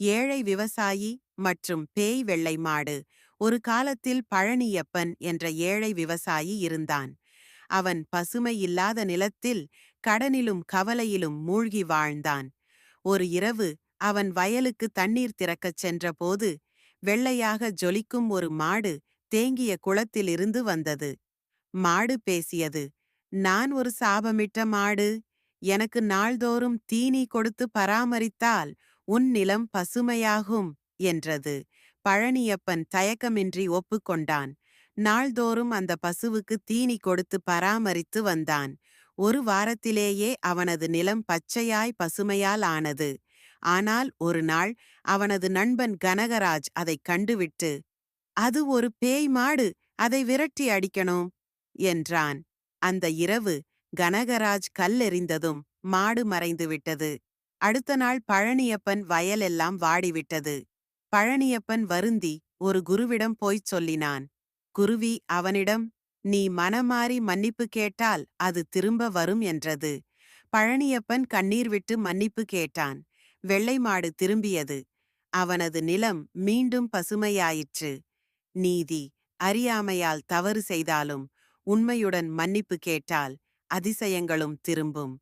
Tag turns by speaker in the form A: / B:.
A: ஏழை விவசாயி மற்றும் பேய் வெள்ளை மாடு ஒரு காலத்தில் பழனியப்பன் என்ற ஏழை விவசாயி இருந்தான். அவன் பசுமை இல்லாத நிலத்தில் கடனிலும் கவலையிலும் மூழ்கி வாழ்ந்தான். ஒரு இரவு அவன் வயலுக்கு தண்ணீர் திறக்கச் சென்றபோது வெள்ளையாக ஜொலிக்கும் ஒரு மாடு தேங்கிய குளத்திலிருந்து வந்தது. மாடு பேசியது நான் ஒரு சாபமிட்ட மாடு. எனக்கு நாள்தோறும் தீனி கொடுத்து பராமரித்தால் உன் நிலம் பசுமையாகும் என்றது. பழனியப்பன் தயக்கமின்றி ஒப்புக்கொண்டான். நாள்தோறும் அந்த பசுவுக்கு தீனி கொடுத்து பராமரித்து வந்தான். ஒரு வாரத்திலேயே அவனது நிலம் பச்சையாய் பசுமையால் ஆனது. ஆனால் ஒரு நாள் அவனது நண்பன் கனகராஜ் அதைக் கண்டுவிட்டு அது ஒரு பேய் மாடு அதை விரட்டி அடிக்கணும் என்றான். அந்த இரவு கனகராஜ் கல்லெறிந்ததும் மாடு மறைந்துவிட்டது. அடுத்த நாள் பழனியப்பன் வயலெல்லாம் வாடிவிட்டது. பழனியப்பன் வருந்தி ஒரு குருவிடம் போய்ச் சொல்லினான் குருவி அவனிடம் நீ மனமாறி மன்னிப்பு கேட்டால் அது திரும்ப வரும் என்றது. பழனியப்பன் கண்ணீர் விட்டு மன்னிப்பு கேட்டான். வெள்ளை மாடு திரும்பியது. அவனது நிலம் மீண்டும் பசுமையாயிற்று. நீதி அறியாமையால் தவறு செய்தாலும் உண்மையுடன் மன்னிப்பு கேட்டால் அதிசயங்களும் திரும்பும்.